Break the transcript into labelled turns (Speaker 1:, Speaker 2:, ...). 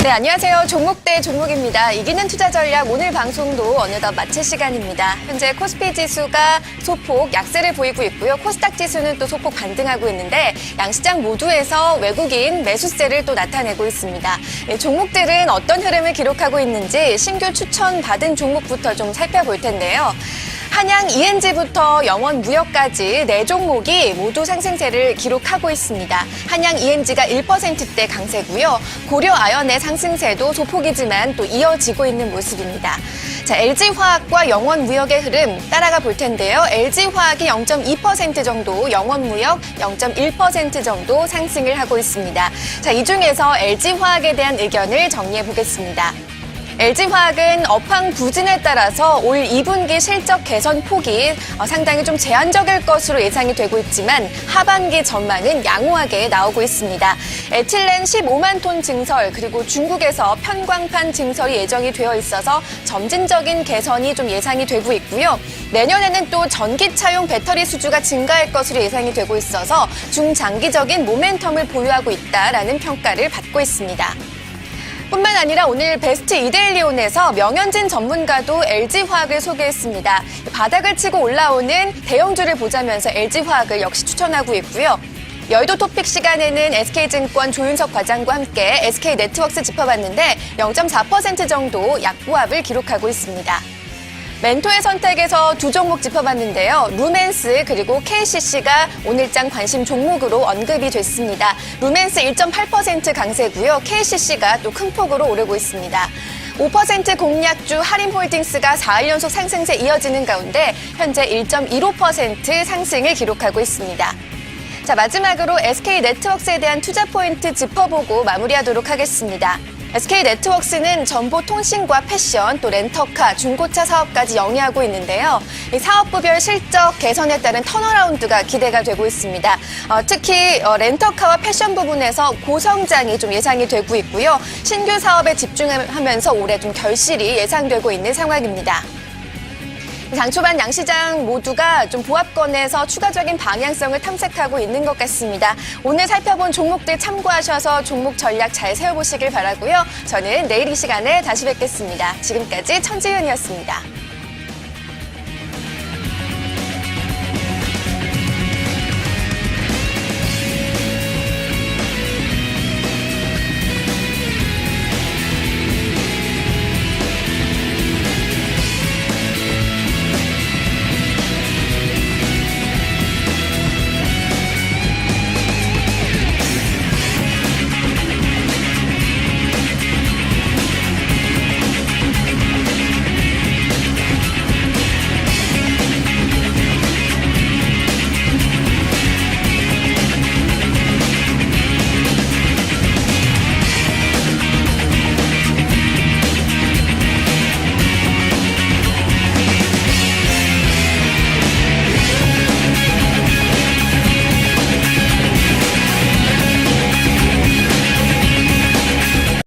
Speaker 1: 네, 안녕하세요. 종목대 종목입니다. 이기는 투자 전략 오늘 방송도 어느덧 마칠 시간입니다. 현재 코스피 지수가 소폭 약세를 보이고 있고요. 코스닥 지수는 또 소폭 반등하고 있는데 양 시장 모두에서 외국인 매수세를 또 나타내고 있습니다. 네, 종목들은 어떤 흐름을 기록하고 있는지 신규 추천 받은 종목부터 좀 살펴볼 텐데요. 한양 ENG부터 영원 무역까지 네 종목이 모두 상승세를 기록하고 있습니다. 한양 ENG가 1%대 강세고요. 고려 아연의 상승세도 소폭이지만 또 이어지고 있는 모습입니다. 자, LG화학과 영원 무역의 흐름 따라가 볼 텐데요. LG화학이 0.2% 정도, 영원 무역 0.1% 정도 상승을 하고 있습니다. 자, 이 중에서 LG화학에 대한 의견을 정리해 보겠습니다. LG화학은 업황 부진에 따라서 올 2분기 실적 개선 폭이 어, 상당히 좀 제한적일 것으로 예상이 되고 있지만 하반기 전망은 양호하게 나오고 있습니다. 에틸렌 15만 톤 증설 그리고 중국에서 편광판 증설이 예정이 되어 있어서 점진적인 개선이 좀 예상이 되고 있고요. 내년에는 또 전기차용 배터리 수주가 증가할 것으로 예상이 되고 있어서 중장기적인 모멘텀을 보유하고 있다라는 평가를 받고 있습니다. 뿐만 아니라 오늘 베스트 이데일리온에서 명현진 전문가도 LG화학을 소개했습니다. 바닥을 치고 올라오는 대형주를 보자면서 LG화학을 역시 추천하고 있고요. 여의도 토픽 시간에는 SK증권 조윤석 과장과 함께 SK네트워크스 짚어봤는데 0.4% 정도 약보합을 기록하고 있습니다. 멘토의 선택에서 두 종목 짚어봤는데요. 루멘스 그리고 KCC가 오늘장 관심 종목으로 언급이 됐습니다. 루멘스 1.8% 강세고요. KCC가 또 큰 폭으로 오르고 있습니다. 5% 공략주 하림홀딩스가 4일 연속 상승세 이어지는 가운데 현재 1.15% 상승을 기록하고 있습니다. 자, 마지막으로 SK 네트워크스에 대한 투자 포인트 짚어보고 마무리하도록 하겠습니다. SK 네트워크스는 정보 통신과 패션, 또 렌터카, 중고차 사업까지 영위하고 있는데요. 이 사업부별 실적 개선에 따른 턴어라운드가 기대가 되고 있습니다. 어, 특히 어, 렌터카와 패션 부분에서 고성장이 좀 예상이 되고 있고요. 신규 사업에 집중하면서 올해 좀 결실이 예상되고 있는 상황입니다. 장 초반 양 시장 모두가 좀 보합권에서 추가적인 방향성을 탐색하고 있는 것 같습니다. 오늘 살펴본 종목들 참고하셔서 종목 전략 잘 세워보시길 바라고요. 저는 내일 이 시간에 다시 뵙겠습니다. 지금까지 천지윤이었습니다.